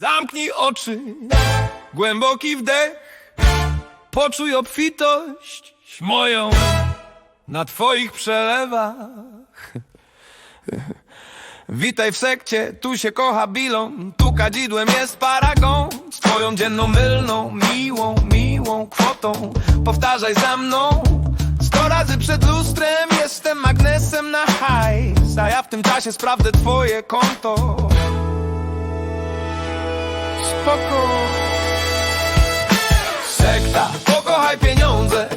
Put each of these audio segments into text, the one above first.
Zamknij oczy, głęboki wdech, poczuj obfitość moją na twoich przelewach. Witaj w sekcie, tu się kocha bilon, tu kadzidłem jest paragon. Z twoją dzienną mylną, miłą, miłą kwotą. Powtarzaj za mną, sto razy przed lustrem jestem magnesem na hajs, a ja w tym czasie sprawdzę twoje konto. Spoko. Sekta, pokochaj pieniądze!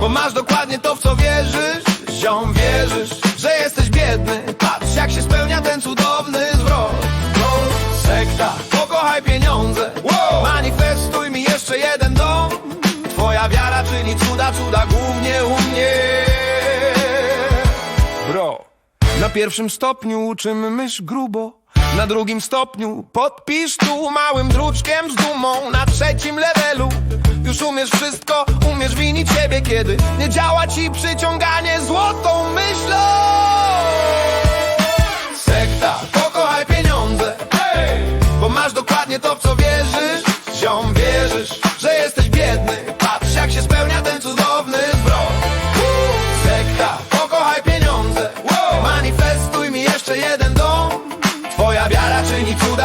Bo masz dokładnie to, w co wierzysz. Ziom, wierzysz, że jesteś biedny. Patrz, jak się spełnia ten cudowny zwrot. Sekta, pokochaj pieniądze. Manifestuj mi jeszcze jeden dom. Twoja wiara czyni cuda, cuda głównie u mnie. Bro, na pierwszym stopniu uczymy mysz grubo na drugim stopniu podpisz tu małym druczkiem z dumą Na trzecim levelu. Już umiesz wszystko, umiesz winić siebie Kiedy nie działa ci przyciąganie. Złotą myślą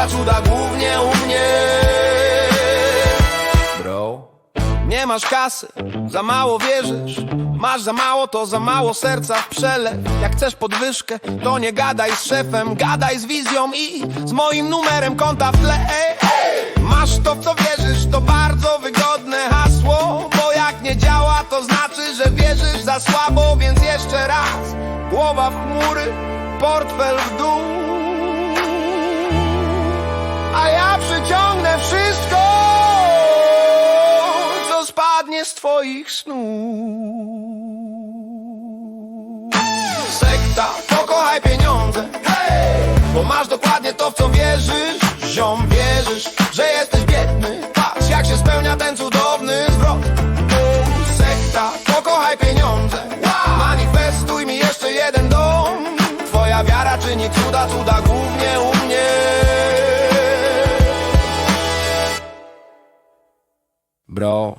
cuda, głównie u mnie. Bro Nie masz kasy, za mało wierzysz. Masz za mało, to za mało serca w przelew. Jak chcesz podwyżkę, to nie gadaj z szefem. Gadaj z wizją i z moim numerem konta w tle. Ej, ej. Masz to, w co wierzysz, to bardzo wygodne hasło Bo jak nie działa, to znaczy, że wierzysz za słabo Więc jeszcze raz, głowa w chmury, portfel w dół przyciągnę wszystko, co spadnie z twoich snów. Sekta, pokochaj pieniądze, hej! Bo masz dokładnie to, w co wierzysz. Ziom, wierzysz, że jesteś biedny. Patrz, jak się spełnia ten cudowny zwrot. Sekta, pokochaj pieniądze. Manifestuj mi jeszcze jeden dom. Twoja wiara czyni cuda, cuda głównie u mnie. Bro,